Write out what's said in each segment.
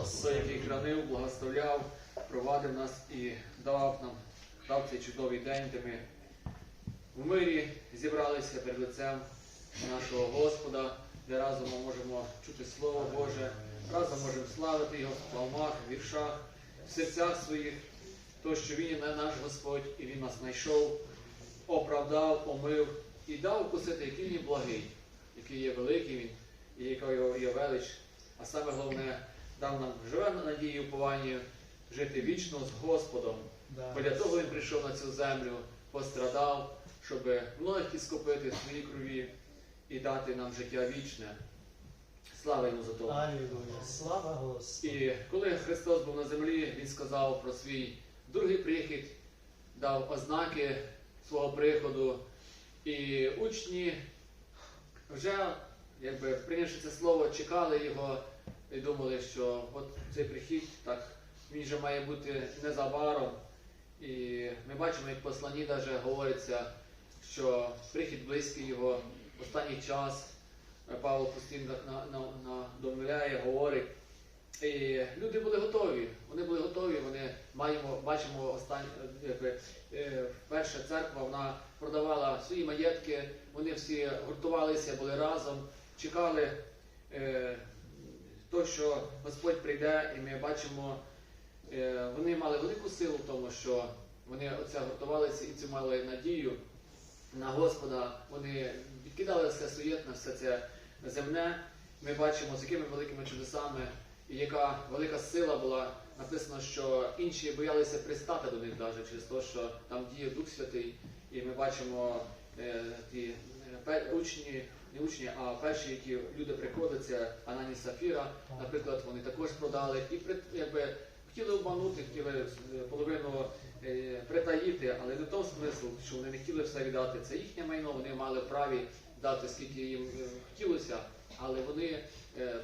Христос. який хранив, благословляв, провадив нас і дав нам дав цей чудовий день, де ми в мирі зібралися перед лицем нашого Господа, де разом ми можемо чути Слово Боже, разом можемо славити Його в псалмах, в віршах, в серцях своїх, то, що Він є наш Господь, і Він нас знайшов, оправдав, омив і дав вкусити, який він благий, який є великий він, і яка його є велич. А саме головне, дав нам живе надію і уповання жити вічно з Господом. Бо для того він прийшов на цю землю, пострадав, щоб многих іскупити в своїй крові і дати нам життя вічне. Слава йому за то. Слава Господу. І коли Христос був на землі, Він сказав про свій другий прихід, дав ознаки свого приходу. І учні вже, якби прийнявши це слово, чекали його і думали, що от цей прихід, так він же має бути незабаром. І ми бачимо, як в посланні навіть говориться, що прихід близький його, останній час. Павло постійно на- на- надомовляє, говорить. І люди були готові. Вони були готові. Вони маємо, бачимо останні, якби, е, перша церква, вона продавала свої маєтки, вони всі гуртувалися, були разом, чекали е, то, що Господь прийде, і ми бачимо, е, вони мали велику силу в тому, що вони оце гуртувалися і цю мали надію на Господа. Вони відкидали все суєтне, все це земне. Ми бачимо, з якими великими чудесами і яка велика сила була. Написано, що інші боялися пристати до них навіть через те, що там діє Дух Святий. І ми бачимо е, ті е, учні, не учні, а перші, які люди приходять, це Анані Сафіра, наприклад, вони також продали і якби хотіли обманути, хотіли е, половину е, притаїти, але не в тому смислу, що вони не хотіли все віддати. Це їхнє майно, вони мали праві дати, скільки їм е, хотілося, але вони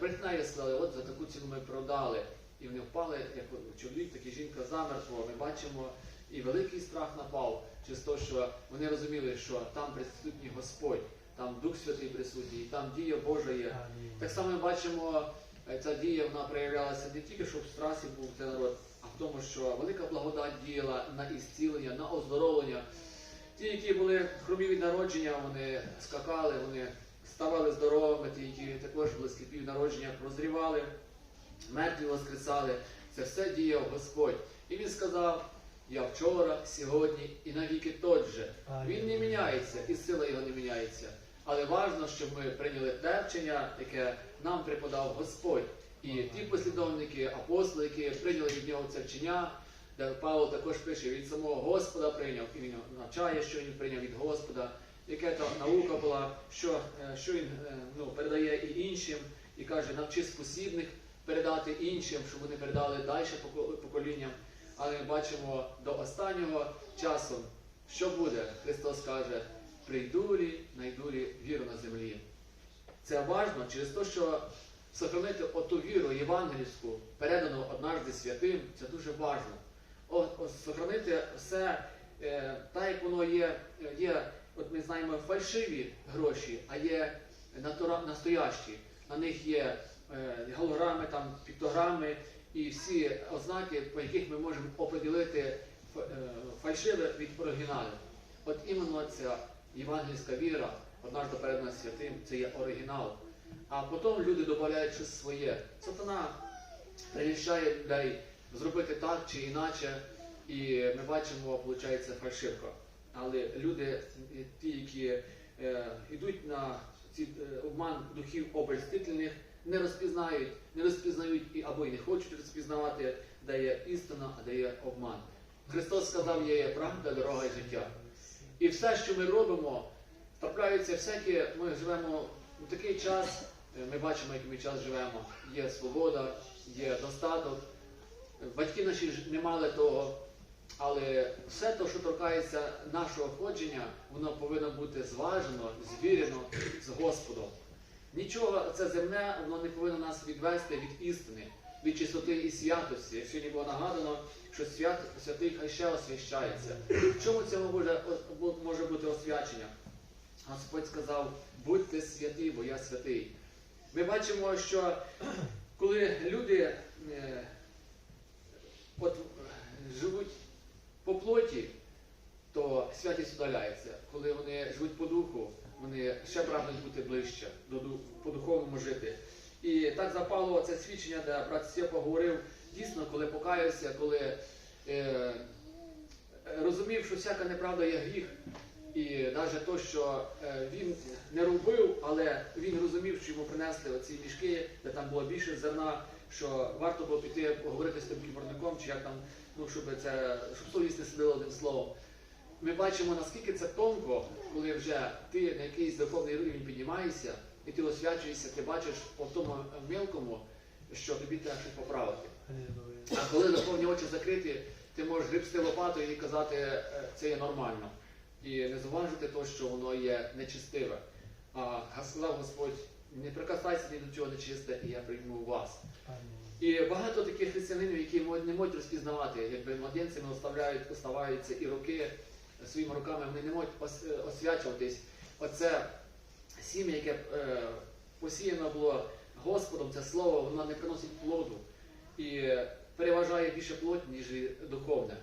брехнею сказали, от за таку ціну ми продали. І вони впали, як чоловік, так і жінка замертво. Ми бачимо, і великий страх напав через те, що вони розуміли, що там присутній Господь, там Дух Святий присутній, там дія Божа є. Так само ми бачимо, е, ця дія вона проявлялася не тільки, щоб в страсі був цей народ, а в тому, що велика благодать діяла на ісцілення, на оздоровлення. Ті, які були хромі від народження, вони скакали, вони ставали здоровими, ті, які також були сліпі від народження, прозрівали, мертві воскресали. Це все діяв Господь. І він сказав: я вчора, сьогодні і навіки тот же. Він не міняється, і сила його не міняється. Але важливо, щоб ми прийняли те вчення, яке нам преподав Господь. І ті послідовники, апостоли, які прийняли від нього це вчення, де Павло також пише, від самого Господа прийняв, і він навчає, що він прийняв від Господа, яка там наука була, що, е, що він е, ну, передає і іншим, і каже, навчи спосібних передати іншим, щоб вони передали далі поко- поколінням. Але ми бачимо до останнього часу, що буде. Христос каже, прийду лі, найду лі віру на землі. Це важливо через те, що сохранити оту віру євангельську, передану однажды святим, це дуже важливо. Сохранити все е, так, як воно є, є, от ми знаємо, фальшиві гроші, а є натура, настоящі. На них є е, голограми, там, піктограми і всі ознаки, по яких ми можемо оприділити ф- е, фальшиве від оригіналу. От іменно ця євангельська віра, однажды передана святим, це є оригінал. А потім люди додають щось своє. Сатана прирішає людей зробити так чи інакше, і ми бачимо, виходить, фальшивка. Але люди, ті, які е, йдуть на ці е, обман духів обольстительних, не розпізнають, не розпізнають і або й не хочуть розпізнавати, де є істина, а де є обман. Христос сказав, є правда, дорога і життя. І все, що ми робимо, трапляються всякі, ми живемо у такий час, е, ми бачимо, який ми час живемо. Є свобода, є достаток. Батьки наші не мали того, але все те, що торкається нашого ходження, воно повинно бути зважено, звірено з Господом. Нічого це земне, воно не повинно нас відвести від істини, від чистоти і святості. Як сьогодні було нагадано, що свят, святий хай ще освящається. В чому це може, може бути освячення? Господь сказав, будьте святі, бо я святий. Ми бачимо, що коли люди е, от, живуть по плоті, то святість удаляється. Коли вони живуть по духу, вони ще прагнуть бути ближче, по духовному жити. І так запало це свідчення, де брат Степа говорив, дійсно, коли покаявся, коли е, розумів, що всяка неправда є гріх. І навіть то, що е, він не робив, але він розумів, що йому принесли оці мішки, де там було більше зерна, що варто було піти поговорити з тим кіборником, чи як там, ну щоб це, щоб совість не сидила одним словом. Ми бачимо, наскільки це тонко, коли вже ти на якийсь духовний рівень піднімаєшся, і ти освячуєшся, ти бачиш по тому мілкому, що тобі треба щось поправити. А коли духовні очі закриті, ти можеш грибсти лопатою і казати, е, це є нормально. І не зважити то, що воно є нечистиве. А сказав Господь, не прикасайся ні до чого нечисте, і я прийму вас. І багато таких християнинів, які не можуть розпізнавати, якби младенцями оставляють, оставаються і роки своїми руками, вони не можуть е, освячуватись. Оце сім'я, яке е, посіяно було Господом, це слово, воно не приносить плоду і переважає більше плоть, ніж духовне.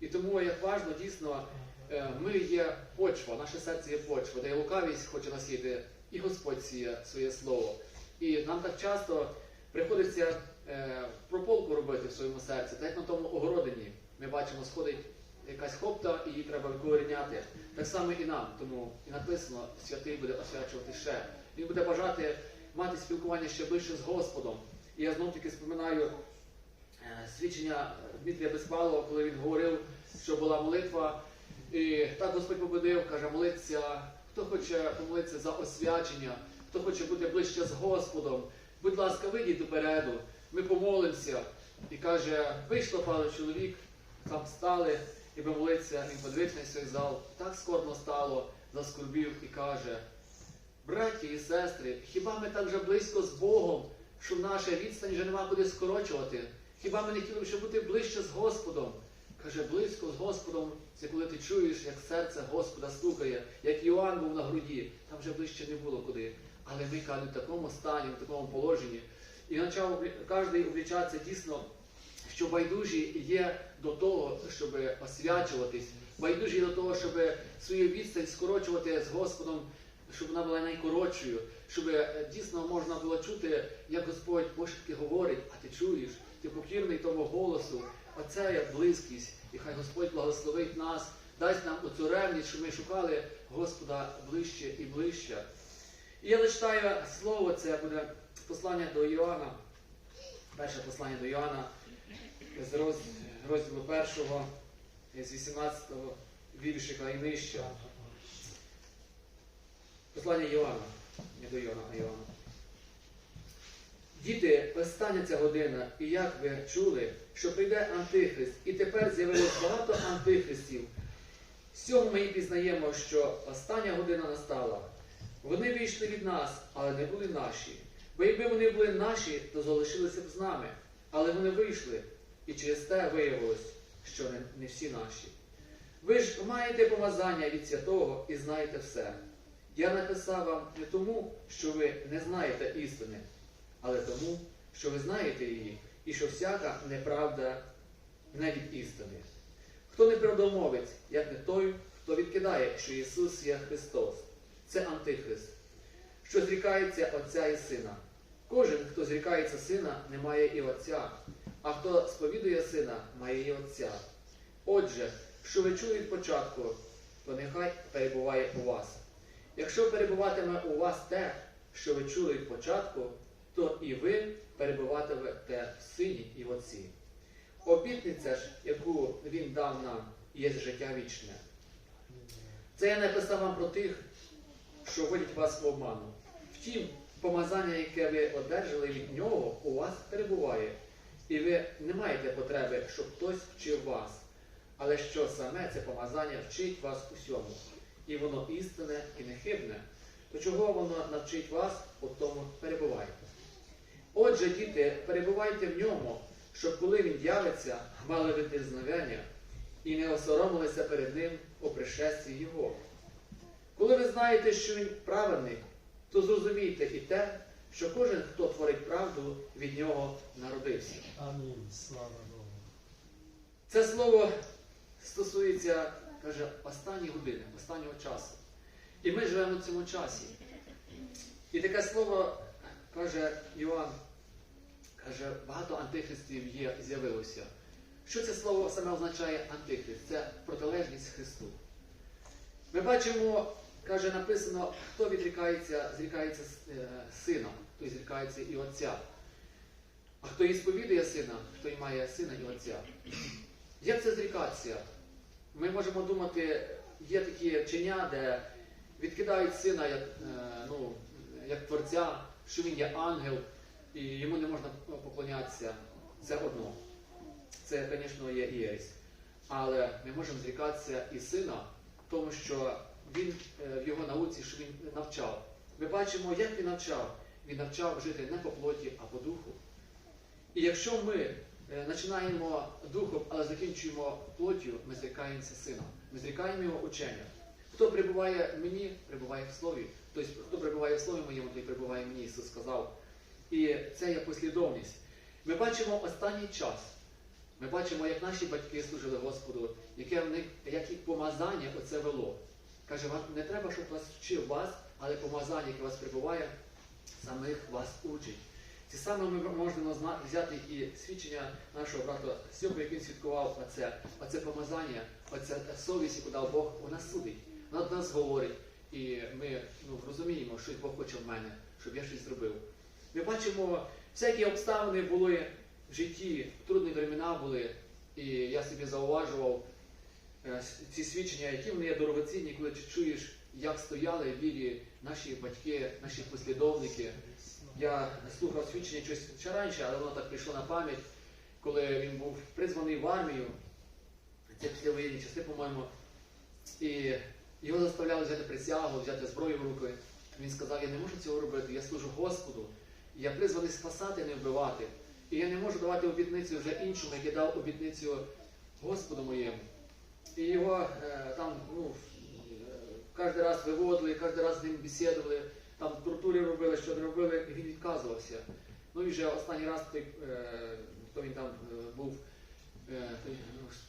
І тому як важливо дійсно. Е, Ми є почва, наше серце є почва, де лукавість хоче насіяти, і Господь сіє своє слово. І нам так часто приходиться е, прополку робити в своєму серці, так як на тому огородині. Ми бачимо, сходить якась хопта, і її треба викоріняти. Так само і нам. Тому і написано, святий буде освячувати ще. Він буде бажати мати спілкування ще ближче з Господом. І я знов таки споминаю е, свідчення Дмитрія Безпалова, коли він говорив, що була молитва. І так Господь побудив, каже, молиться, хто хоче помолитися за освячення, хто хоче бути ближче з Господом, будь ласка, вийдіть допереду, ми помолимося. І каже, вийшло пару чоловік, там стали, і помолиться, подивився на цей зал, так скорбно стало, заскорбів і каже, браті і сестри, хіба ми так вже близько з Богом, що наша відстань вже нема куди скорочувати? Хіба ми не хотіли б ще бути ближче з Господом? Каже, близько з Господом, це коли ти чуєш, як серце Господа стукає, як Іоанн був на груді, там вже ближче не було куди. Але ми каже, в такому стані, в такому положенні. І почав кожен облічатися дійсно, що байдужі є до того, щоб освячуватись, байдужі до того, щоб свою відстань скорочувати з Господом, щоб вона була найкоротшою, щоб е, дійсно можна було чути, як Господь пошепки говорить, а ти чуєш, ти покірний тому голосу. Оце є близькість. І хай Господь благословить нас, дасть нам оцю ревність, щоб ми шукали Господа ближче і ближче. І я зачитаю слово, це буде послання до Іоанна, перше послання до Іоанна з роз- розділу першого, з 18 віршика і нижче. Послання Іоанна, не до Іоанна, а Іоанна. Діти, остання ця година, і як ви чули, що прийде Антихрист, і тепер з'явилось багато антихристів. З ми і пізнаємо, що остання година настала. Вони вийшли від нас, але не були наші. Бо якби вони були наші, то залишилися б з нами. Але вони вийшли, і через те виявилось, що не, всі наші. Ви ж маєте помазання від святого і знаєте все. Я написав вам не тому, що ви не знаєте істини, але тому, що ви знаєте її, і що всяка неправда не від істини. Хто не правдомовець, як не той, хто відкидає, що Ісус є Христос, це Антихрист, що зрікається Отця і Сина. Кожен, хто зрікається Сина, не має і Отця, а хто сповідує Сина, має і Отця. Отже, що ви чули від початку, то нехай перебуває у вас. Якщо перебуватиме у вас те, що ви чули від початку, то і ви перебуватимете в сині і в отці. Обітниця ж, яку він дав нам, є життя вічне. Це я написав вам про тих, що вводять вас в обману. Втім, помазання, яке ви одержали від нього, у вас перебуває, і ви не маєте потреби, щоб хтось вчив вас. Але що саме це помазання вчить вас усьому, і воно істинне і нехибне, то чого воно навчить вас, у тому перебувайте. Отже, діти, перебувайте в ньому, щоб коли він явиться, мали ви пізнавання і не осоромилися перед ним у пришесті Його. Коли ви знаєте, що він праведний, то зрозумійте і те, що кожен, хто творить правду, від нього народився. Амінь. Слава Богу. Це слово стосується, каже, останньої години, останнього часу. І ми живемо в цьому часі. І таке слово каже Іоанн, каже, багато антихристів є, з'явилося. Що це слово саме означає антихрист? Це протилежність Христу. Ми бачимо, каже, написано, хто відрікається, зрікається е, сина, той зрікається і отця. А хто і сповідує сина, той має сина і отця. Як це зрікатися? Ми можемо думати, є такі вчення, де відкидають сина як, е, ну, як творця, що він є ангел, і йому не можна поклонятися. Це одно. Це, звісно, є єресь. Але ми можемо зрікатися і сина, тому що він е, в його науці, що він навчав. Ми бачимо, як він навчав. Він навчав жити не по плоті, а по духу. І якщо ми е, починаємо духом, але закінчуємо плоттю, ми зрікаємося сина. Ми зрікаємо його учення. Хто прибуває в мені, прибуває в слові. Тобто, хто прибуває в слові моєму, той прибуває мені, Ісус сказав. І це є послідовність. Ми бачимо останній час. Ми бачимо, як наші батьки служили Господу, яке в них, як їх помазання оце вело. Каже, вам не треба, щоб вас вчив вас, але помазання, яке вас прибуває, самих вас учить. Ці саме ми можемо взяти і свідчення нашого брата Сьоби, як він свідкував оце, оце помазання, оце совість, яку дав Бог, вона судить, вона до нас говорить. І ми ну, розуміємо, що Бог хоче в мене, щоб я щось зробив. Ми бачимо, всякі обставини були в житті, трудні времена були, і я собі зауважував ці свідчення, які вони є дорогоцінні, коли ти чуєш, як стояли в вірі наші батьки, наші послідовники. Я слухав свідчення щось ще раніше, але воно так прийшло на пам'ять, коли він був призваний в армію, це після воєнні часи, по-моєму, і його заставляли взяти присягу, взяти зброю в руки. Він сказав, я не можу цього робити, я служу Господу, я призваний спасати, не вбивати. І я не можу давати обітницю вже іншому, як я дав обітницю Господу моєму. І його е, там ну, кожен раз виводили, кожен раз з ним бесідували, там тортури робили, що не робили, і він відказувався. Ну і вже останній раз той, е, хто він там е, був, е,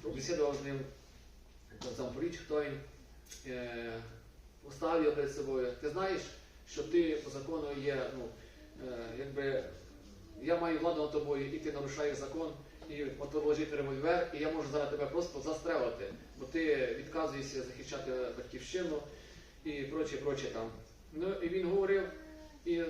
ну, бесідував з ним замполіч, хто він е, поставив його перед собою. Ти знаєш, що ти по закону є, ну, е, якби я маю владу над тобою, і ти нарушаєш закон, і от лежить револьвер, і я можу зараз тебе просто застрелити, бо ти відказуєшся захищати батьківщину і проче, проче там. Ну і він говорив, і е,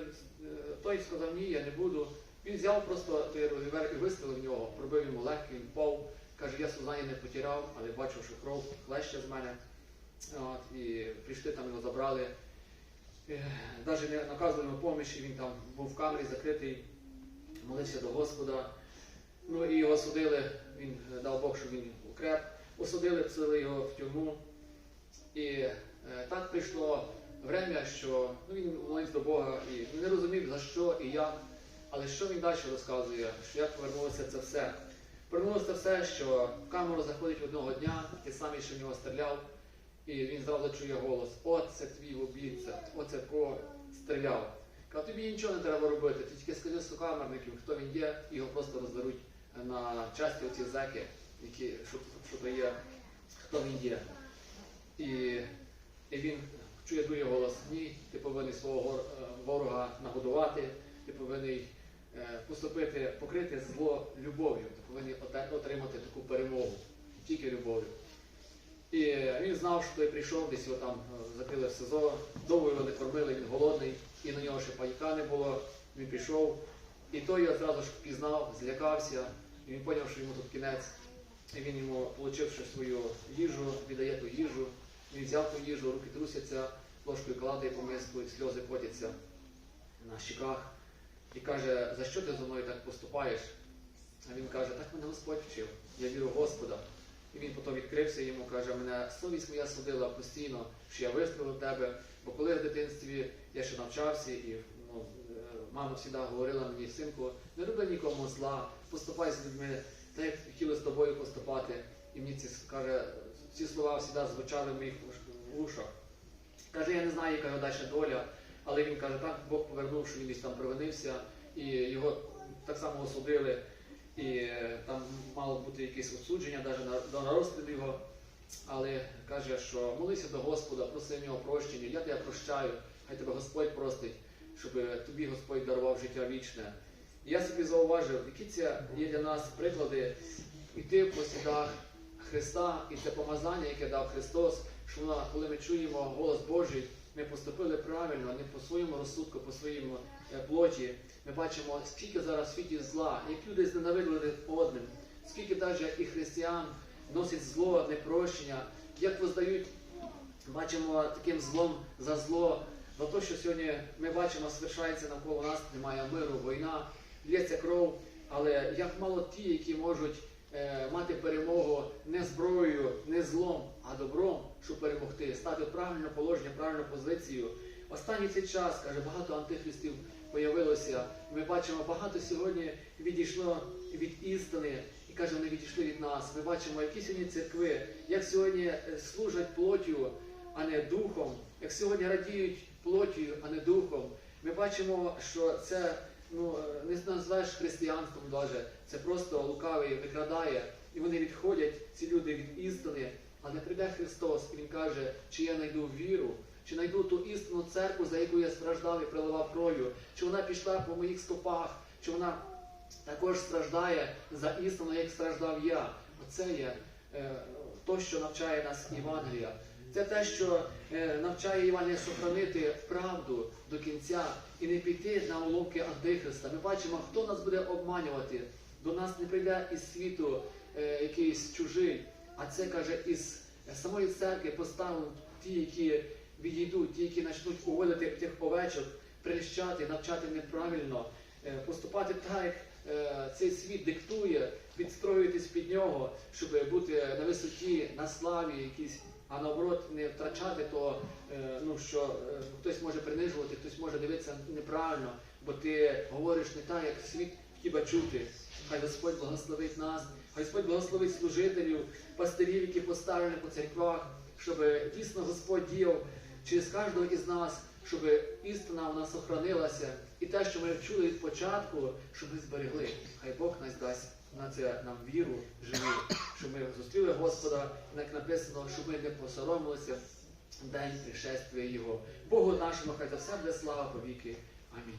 той сказав, ні, я не буду. Він взяв просто той револьвер і вистрелив в нього, пробив йому легкий, він впав. Каже, я сознання не потеряв, але бачив, що кров хлеще з мене. От, і прийшли там його забрали. Навіть не наказували помічі, він там був в камері закритий, молився до Господа. Ну і його судили, він е, дав Бог, щоб він укреп. Осудили, посадили його в тюрму. І е, так прийшло время, що ну, він молився до Бога і не розумів за що і як. Але що він далі розказує, що як повернулося це все. Повернулося все, що в камеру заходить одного дня, той самий, що в нього стріляв, і він зразу чує голос: От це твій убійця, оце кого стріляв. Каже, тобі нічого не треба робити, ти тільки скажи сукамерників, хто він є, і його просто розберуть на часті оці зеки, які, що, що то є, хто він є. І, і він чує другий голос, ні, ти повинен свого е, ворога нагодувати, ти повинен е, поступити, покрити зло любов'ю, ти повинен отримати таку перемогу, тільки любов'ю. І він знав, що той прийшов, десь його там е, закрили в СИЗО, довго його не кормили, він голодний, і на нього ще пайка не було. Він пішов, і той його одразу ж впізнав, злякався, і він зрозумів, що йому тут кінець. І він йому, отримавши свою їжу, віддає ту їжу. Він взяв ту їжу, руки трусяться, ложкою кладає по миску, і сльози потяться на щеках. І каже, за що ти зі мною так поступаєш? А він каже, так мене Господь вчив, я вірю в Господа. І він потім відкрився йому, каже, мене совість моя судила постійно, що я вистрілив тебе. Бо коли в дитинстві я ще навчався, і ну, е, мама завжди говорила мені, синку, не роби нікому зла, поступай з людьми, так як хотіли з тобою поступати. І мені ці каже, ці слова завжди звучали в моїх ушах. Каже, я не знаю, яка його далі доля, але він каже, так Бог повернув, що він десь там провинився, і його так само осудили. І е, там мало бути якесь осудження, навіть на, на його. але каже, що молися до Господа, проси в нього прощення, я тебе прощаю, хай тебе Господь простить, щоб тобі Господь дарував життя вічне. Я собі зауважив, які це є для нас приклади йти по слідах Христа і це помазання, яке дав Христос, що вона, коли ми чуємо голос Божий, ми поступили правильно, не по своєму розсудку, по своєму е, плоті. Ми бачимо, скільки зараз в світі зла, як люди зненавидили одним, скільки навіть і християн носять зло, непрощення, як воздають, бачимо таким злом за зло, за те, що сьогодні ми бачимо, свершається навколо нас, немає миру, війна, лється кров, але як мало ті, які можуть е, мати перемогу не зброєю, не злом, а добром, щоб перемогти, стати в правильне положення, правильну позицію. Останній цей час, каже, багато антихристів появилося. Ми бачимо, багато сьогодні відійшло від істини. І каже, вони відійшли від нас. Ми бачимо, які сьогодні церкви, як сьогодні е, служать плоттю, а не духом, як сьогодні радіють плоттю, а не духом. Ми бачимо, що це ну, е, не називаєш християнством навіть, це просто лукавий викрадає, і вони відходять, ці люди від істини. Але прийде Христос, і Він каже, чи я знайду віру, чи знайду ту істинну церкву, за яку я страждав і приливав кров'ю, чи вона пішла по моїх стопах, чи вона також страждає за істину, як страждав я. Оце є е, то, що навчає нас Євангелія. Це те, що е, навчає Євангелія сохранити правду до кінця і не піти на уловки Антихриста. Ми бачимо, хто нас буде обманювати. До нас не прийде із світу е, якийсь чужий, а це каже із самої церкви поставимо ті, які відійдуть, ті, які почнуть уводити тих овечок, прищати, навчати неправильно, е, поступати так, як цей світ диктує, підстроюватись під нього, щоб бути на висоті, на славі якійсь, а наоборот не втрачати то, е, ну, що е, хтось може принижувати, хтось може дивитися неправильно, бо ти говориш не так, як світ хіба чути. Хай Господь благословить нас, хай Господь благословить служителів, пастирів, які поставлені по церквах, щоб дійсно Господь діяв через кожного із нас, щоб істина в нас охоронилася, і те, що ми чули від початку, щоб ми зберегли. Хай Бог нас дасть на це нам віру живу, що ми зустріли Господа, як написано, що ми не посоромилися в день пришествия Його. Богу нашому, хай за все буде слава повіки. Амінь.